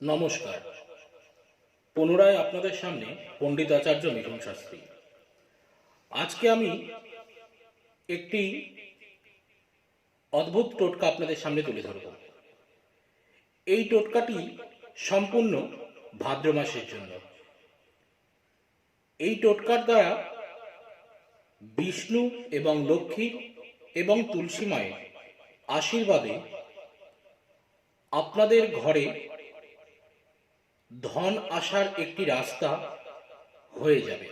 নমস্কার। পুনরায় আপনাদের সামনে পণ্ডিত আচার্য মিঠুন শাস্ত্রী। আজকে আমি একটি অদ্ভুত টোটকা আপনাদের সামনে তুলে ধরব। এই টোটকাটি সম্পূর্ণ ভাদ্র মাসের জন্য। এই টোটকার দ্বারা বিষ্ণু এবং লক্ষ্মী এবং তুলসী মায়ের আশীর্বাদে আপনাদের ঘরে ধন আসার একটি রাস্তা হয়ে যাবে।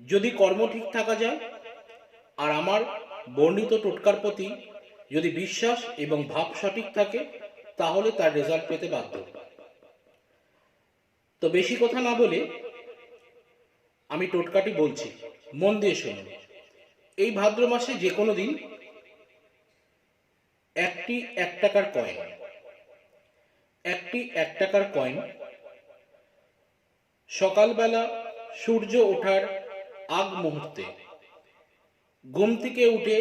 যদি কর্ম ঠিক থাকা যায়, আর আমার বর্ণিত টোটকার প্রতি যদি বিশ্বাস এবং ভাব সঠিক থাকে, তাহলে তার রেজাল্ট পেতে বাধ্য। তো বেশি কথা না বলে আমি টোটকাটি বলছি। মন দিয়ে শুনুন। এই ভাদ্র মাসে যে কোনো দিন একটি এক টাকার কয়েন একটি এক টাকার কয়েন সকালবেলা সূর্য ওঠার আগ মুহূর্তে। ঘুম থেকে উঠে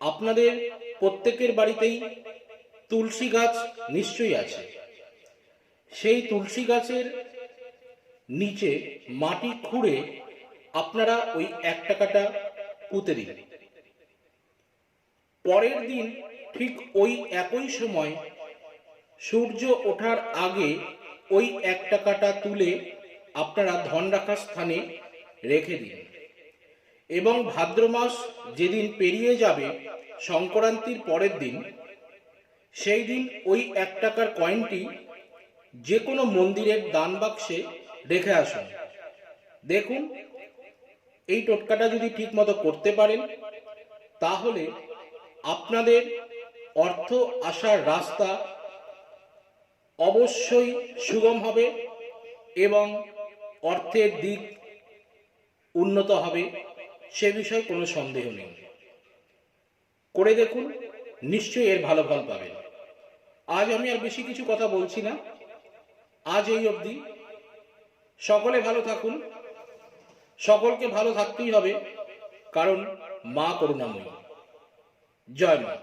আপনাদের প্রত্যেকের বাড়িতেই তুলসী গাছ নিশ্চয়ই আছে। সেই তুলসী গাছের নিচে মাটি খুঁড়ে আপনারা ওই এক টাকাটা পুঁতে দিন। পরের দিন ঠিক ওই একই সময় সূর্য ওঠার আগে ওই এক টাকাটা তুলে আপনারা ধন রাখার স্থানে রেখে দিন। এবং ভাদ্র মাস যেদিন পেরিয়ে যাবে, সংক্রান্তির পরের দিন, সেই দিন ওই এক টাকার কয়েনটি যে কোনো মন্দিরের দান বাক্সে রেখে আসুন। দেখুন, এই টোটকাটা যদি ঠিক মতো করতে পারেন, তাহলে আপনাদের অর্থ আসার রাস্তা অবশ্যই সুগম হবে এবং অর্থের দিক উন্নত হবে, সে বিষয়ে কোনো সন্দেহ নেই। করে দেখুন, নিশ্চয়ই এর ভালো ফল পাবেন। আজ আমি আর বেশি কিছু কথা বলছি না। আজ এই অবধি। সকলে ভালো থাকুন। সকলকে ভালো থাকতেই হবে, কারণ মা করুণাময়ী। জয় মা।